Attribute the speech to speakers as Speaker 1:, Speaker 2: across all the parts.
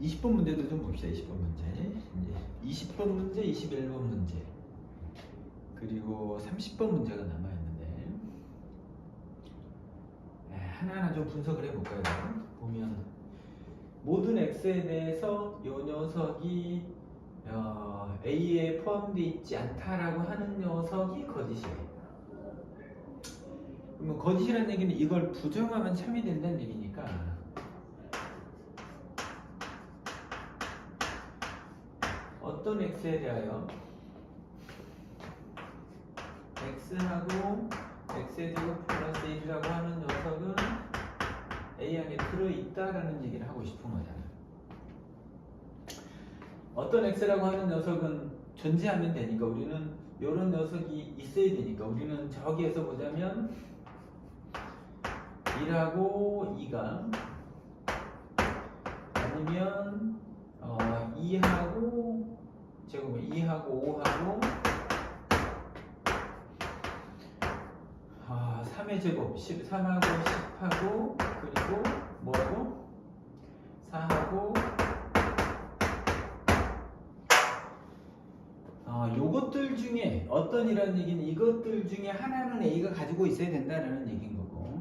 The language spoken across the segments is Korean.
Speaker 1: 20번 문제도 좀 봅시다. 20번 문제. 이제 20번 문제, 21번 문제. 그리고 30번 문제가 남아 있는데 에, 하나하나 좀 분석을 해 볼까요? 보면 모든 x에 대해서 요 녀석이 어, a에 포함되어 있지 않다라고 하는 녀석이 거짓이에요. 그러면 거짓이라는 얘기는 이걸 부정하면 참이 된다는 얘기니까 어떤 x에 대하여 x하고 x의 제곱 플러스 1이라고 하는 녀석은 a 안에 들어있다라는 얘기를 하고 싶은 거잖아요. 어떤 x라고 하는 녀석은 존재하면 되니까 우리는 이런 녀석이 있어야 되니까 우리는 저기에서 보자면 1하고 2가 아니면 어, 2하고 제곱 2하고 5하고 아, 3의 제곱 13하고 10하고 그리고 뭐하고? 4하고 아, 요것들 중에 어떤 이라는 얘기는 이것들 중에 하나는 A가 가지고 있어야 된다는 얘기인 거고.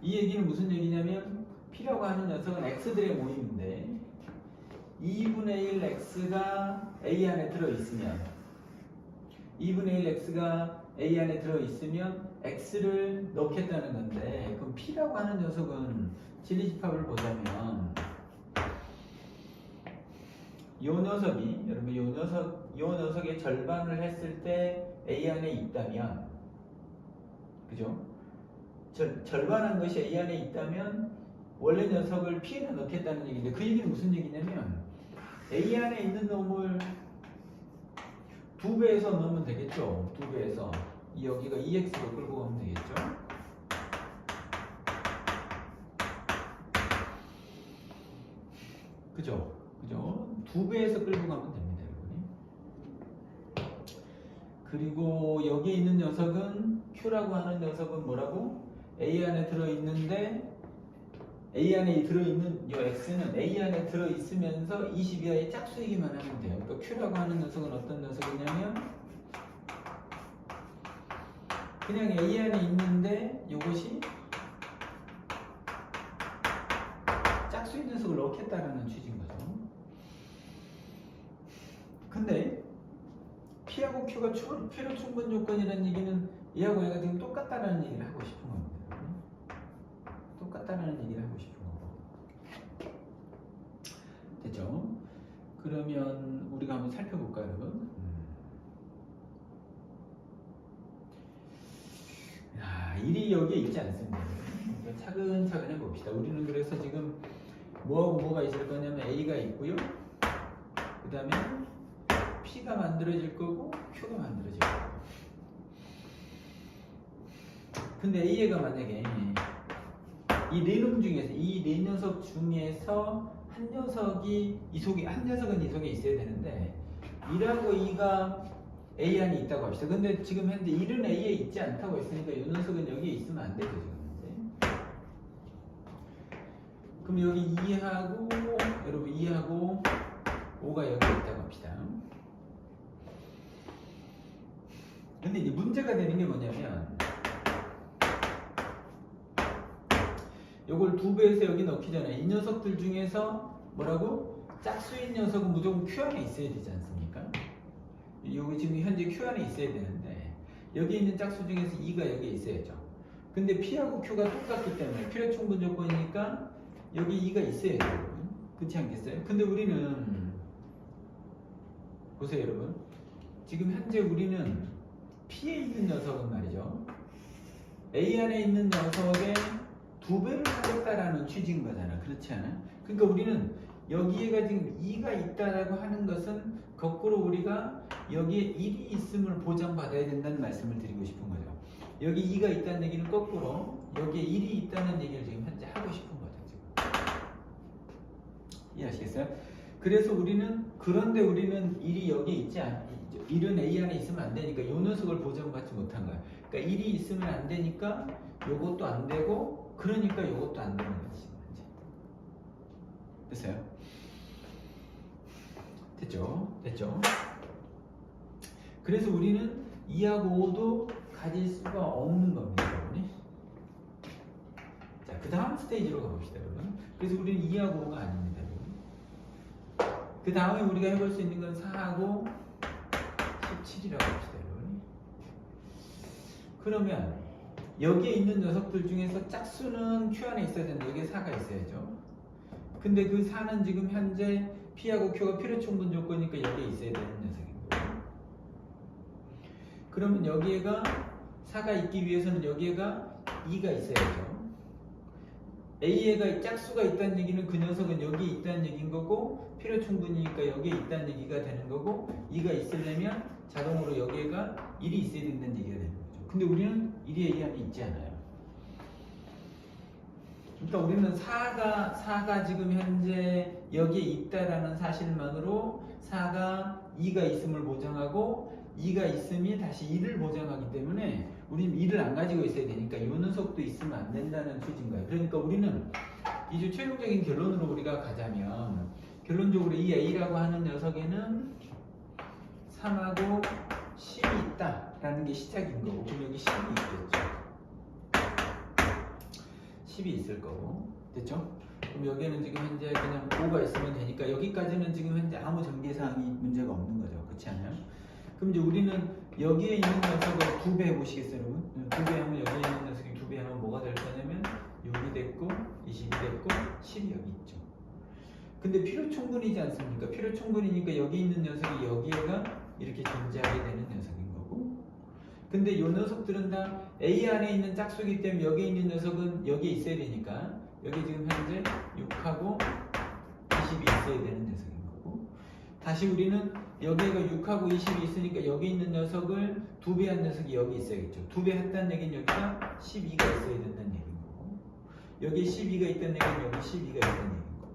Speaker 1: 이 얘기는 무슨 얘기냐면 P라고 하는 녀석은 X들의 모임인데 2분의 1 X가 A 안에 들어있으면 2분의 1 X가 A 안에 들어있으면 X를 넣겠다는 건데 그럼 P라고 하는 녀석은 진리집합을 보자면 요 녀석이 여러분 요 녀석 요 녀석의 절반을 했을 때 A 안에 있다면 그죠? 절, 절반한 것이 A 안에 있다면 원래 녀석을 P에 넣겠다는 얘기인데 그 얘기는 무슨 얘기냐면 A 안에 있는 놈을 두 배에서 넣으면 되겠죠. 두 배에서 이 여기가 2x로 끌고 가면 되겠죠. 그죠? 그죠? 두 배에서 끌고 가면 됩니다, 여러분이. 그리고 여기에 있는 녀석은 Q라고 하는 녀석은 뭐라고? A 안에 들어 있는데 A 안에 들어있는 이 X는 A 안에 들어있으면서 20 이하의 짝수이기만 하면 돼요. 그러니까 Q라고 하는 녀석은 어떤 녀석이냐면 그냥 A 안에 있는데 이것이 짝수인 녀석을 넣겠다라는 취지인 거죠. 근데 P하고 Q가 추- 필요 충분 조건이라는 얘기는 얘하고 얘가 지금 똑같다는 얘기를 하고 싶은 겁니다. 똑같다는 얘기를 하고 싶은 거고. 됐죠? 그러면 우리가 한번 살펴볼까요, 여러분? 야, 일이 여기에 있지 않습니다. 차근차근 해봅시다. 우리는 그래서 지금 뭐하고 뭐가 있을 거냐면 A가 있고요. 그 다음에 P가 만들어질 거고 Q가 만들어질 거고. 근데 A가 만약에 이 네놈 중에서 이 네 녀석 중에서 한 녀석이 이 속에 한 녀석은 이 속에 있어야 되는데 1하고 2가 A 안에 있다고 합시다. 근데 지금 현재 1은 A에 있지 않다고 했으니까 이 녀석은 여기에 있으면 안 되죠 지금 현재. 그럼 여기 2하고 여러분 2하고 5가 여기에 있다고 합시다. 근데 이제 문제가 되는 게 뭐냐면 요걸 두 배에서 여기 넣기 전에 이 녀석들 중에서 뭐라고? 짝수인 녀석은 무조건 Q 안에 있어야 되지 않습니까? 여기 지금 현재 Q 안에 있어야 되는데 여기 있는 짝수 중에서 2가 여기에 있어야죠. 근데 P하고 Q가 똑같기 때문에 필요 충분 조건이니까 여기 2가 있어야죠. 그렇지 않겠어요? 근데 우리는 보세요 여러분. 지금 현재 우리는 P에 있는 녀석은 말이죠. A 안에 있는 녀석의 두 배를 하겠다라는 취지인 거잖아. 그렇지 않아? 그러니까 우리는 여기에가 지금 2가 있다라고 하는 것은 거꾸로 우리가 여기에 1이 있음을 보장받아야 된다는 말씀을 드리고 싶은 거죠. 여기 2가 있다는 얘기는 거꾸로 여기에 1이 있다는 얘기를 지금 현재 하고 싶은 거죠. 지금. 이해하시겠어요? 그래서 우리는 그런데 우리는 1이 여기에 있지 않 1은 A 안에 있으면 안 되니까 요 녀석을 보장받지 못한 거야. 그러니까 1이 있으면 안 되니까 요것도 안 되고 그러니까 요것도 안 되는 거지. 됐어요? 됐죠? 됐죠? 그래서 우리는 2하고 5도 가질 수가 없는 겁니다, 여러분이. 자, 그 다음 스테이지로 가봅시다, 여러분. 그래서 우리는 2하고 5가 아닙니다, 여러분. 그 다음에 우리가 해볼 수 있는 건 4하고 17이라고 합시다, 여러분. 그러면 여기에 있는 녀석들 중에서 짝수는 Q 안에 있어야 되는데 여기에 4가 있어야죠. 근데 그 4는 지금 현재 P하고 Q가 필요 충분 조건이니까 여기에 있어야 되는 거예요. 그러면 여기에가 4가 있기 위해서는 여기에가 2가 있어야죠. A에가 짝수가 있다는 얘기는 그 녀석은 여기에 있다는 얘기인 거고 필요 충분이니까 여기에 있다는 얘기가 되는 거고 2가 있으려면 자동으로 여기에가 1이 있어야 된다는 얘기가 되는 거죠. 근데 우리는 1이 A 안에 있지 않아요. 그러니까 우리는 4가 4가 지금 현재 여기에 있다라는 사실만으로 4가 2가 있음을 보장하고 2가 있음이 다시 1을 보장하기 때문에 우리는 2를 안 가지고 있어야 되니까 이 녀석도 있으면 안 된다는 취지인 거예요. 그러니까 우리는 이제 최종적인 결론으로 우리가 가자면 결론적으로 이 A라고 하는 녀석에는 3하고 10이 있다라는 게 시작인 거고 그럼 여기 10이 있겠죠. 10이 있을 거고 됐죠? 그럼 여기에는 지금 현재 그냥 5가 있으면 되니까 여기까지는 지금 현재 아무 전개사항이 문제가 없는 거죠 그렇지 않아요? 그럼 이제 우리는 여기에 있는 녀석을 두 배 해보시겠어요 여러분? 두 배 하면 여기에 있는 녀석이 두 배 하면 뭐가 될 거냐면 6이 됐고 20이 됐고 10이 여기 있죠 근데 필요 충분이지 않습니까? 필요 충분이니까 여기 있는 녀석이 여기에가 이렇게 존재하게 되는 근데 이 녀석들은 다 A 안에 있는 짝수이기 때문에 여기 있는 녀석은 여기에 있어야 되니까 여기 지금 현재 6하고 20이 있어야 되는 녀석인 거고. 다시 우리는 여기가 6하고 20이 있으니까 여기 있는 녀석을 두 배 한 녀석이 여기 있어야겠죠. 두 배 했다는 얘기는 여기가 12가 있어야 된다는 얘기인 거고. 여기 12가 있다는 얘기는 여기 12가 있다는 얘기인 거고.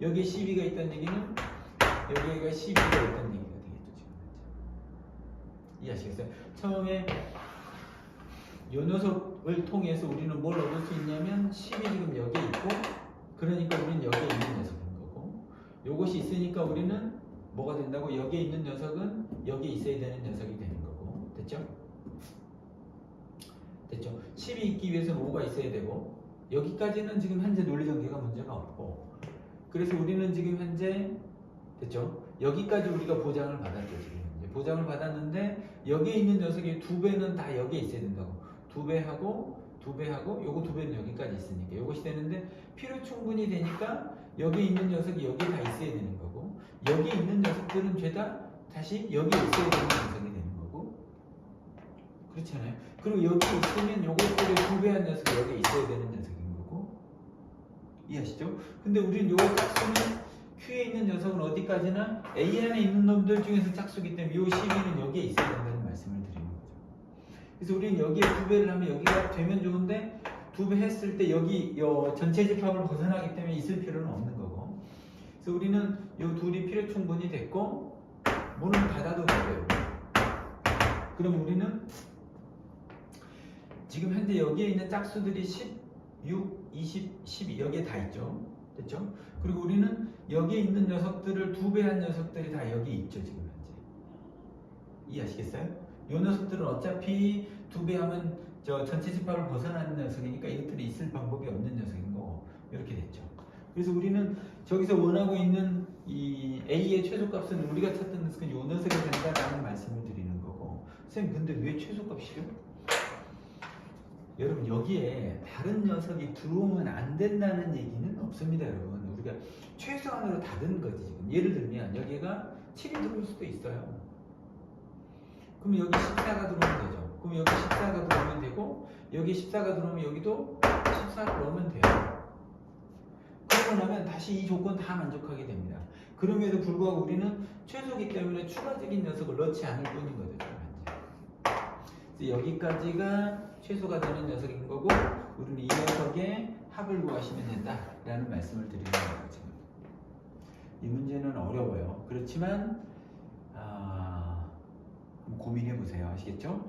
Speaker 1: 여기 12가 있다는 얘기는 여기가 12가 있다는 현재 이해하시겠어요? 처음에 요 녀석을 통해서 우리는 뭘 얻을 수 있냐면 10이 지금 여기에 있고 그러니까 우리는 여기에 있는 녀석인 거고 요것이 있으니까 우리는 뭐가 된다고 여기에 있는 녀석은 여기에 있어야 되는 녀석이 되는 거고 됐죠? 됐죠? 10이 있기 위해서는 5가 있어야 되고 여기까지는 지금 현재 논리전개가 문제가 없고 그래서 우리는 지금 현재 됐죠? 여기까지 우리가 보장을 받았죠 지금 보장을 받았는데 여기에 있는 녀석의 두 배는 다 여기에 있어야 된다고. 두 배 하고 두 배 하고 요거 두 배는 여기까지 있으니까. 요것이 되는데 필요 충분히 되니까 여기 있는 녀석이 여기에 다 있어야 되는 거고 여기 있는 녀석들은 죄다 다시 여기에 있어야 되는 녀석이 되는 거고. 그렇잖아요? 그리고 여기 있으면 요것들의 두 배한 녀석이 여기에 있어야 되는 녀석인 거고. 이해하시죠? 근데 우리는 요거 짝수는 Q에 있는 녀석은 어디까지나 A 안에 있는 놈들 중에서 짝수기 때문에 요 12는 여기에 있어야 된다는 말씀을 드리는 거죠. 그래서 우리는 여기에 두 배를 하면 여기가 되면 좋은데 두 배 했을 때 여기 요 전체 집합을 벗어나기 때문에 있을 필요는 없는 거고. 그래서 우리는 요 둘이 필요 충분히 됐고 문을 닫아도 돼요. 그럼 우리는 지금 현재 여기에 있는 짝수들이 10, 6, 20, 12 여기에 다 있죠. 됐죠? 그리고 우리는 여기에 있는 녀석들을 두 배 한 녀석들이 다 여기 있죠 지금 현재 이해하시겠어요? 이 녀석들은 어차피 두 배 하면 저 전체 집합을 벗어나는 녀석이니까 이것들이 있을 방법이 없는 녀석인 거고 이렇게 됐죠 그래서 우리는 저기서 원하고 있는 이 A의 최소값은 우리가 찾던 녀석은 이 녀석이 된다라는 말씀을 드리는 거고 선생님 근데 왜 최소값이요? 여러분 여기에 다른 녀석이 들어오면 안 된다는 얘기는 없습니다 여러분. 우리가 최소한으로 닫은 거지 지금. 예를 들면 여기가 7이 들어올 수도 있어요. 그럼 여기 14가 들어오면 되죠. 그럼 여기 14가 들어오면 되고 여기 14가 들어오면 여기도 14를 넣으면 돼요. 그러고 나면 다시 이 조건 다 만족하게 됩니다. 그럼에도 불구하고 우리는 최소기 때문에 추가적인 녀석을 넣지 않을 뿐인 거죠. 그래서 여기까지가 최소가 되는 녀석인 거고 우리는 이 녀석의 합을 구하시면 된다라는 말씀을 드리는 거예요 지금. 이 문제는 어려워요. 그렇지만 아, 고민해 보세요. 아시겠죠?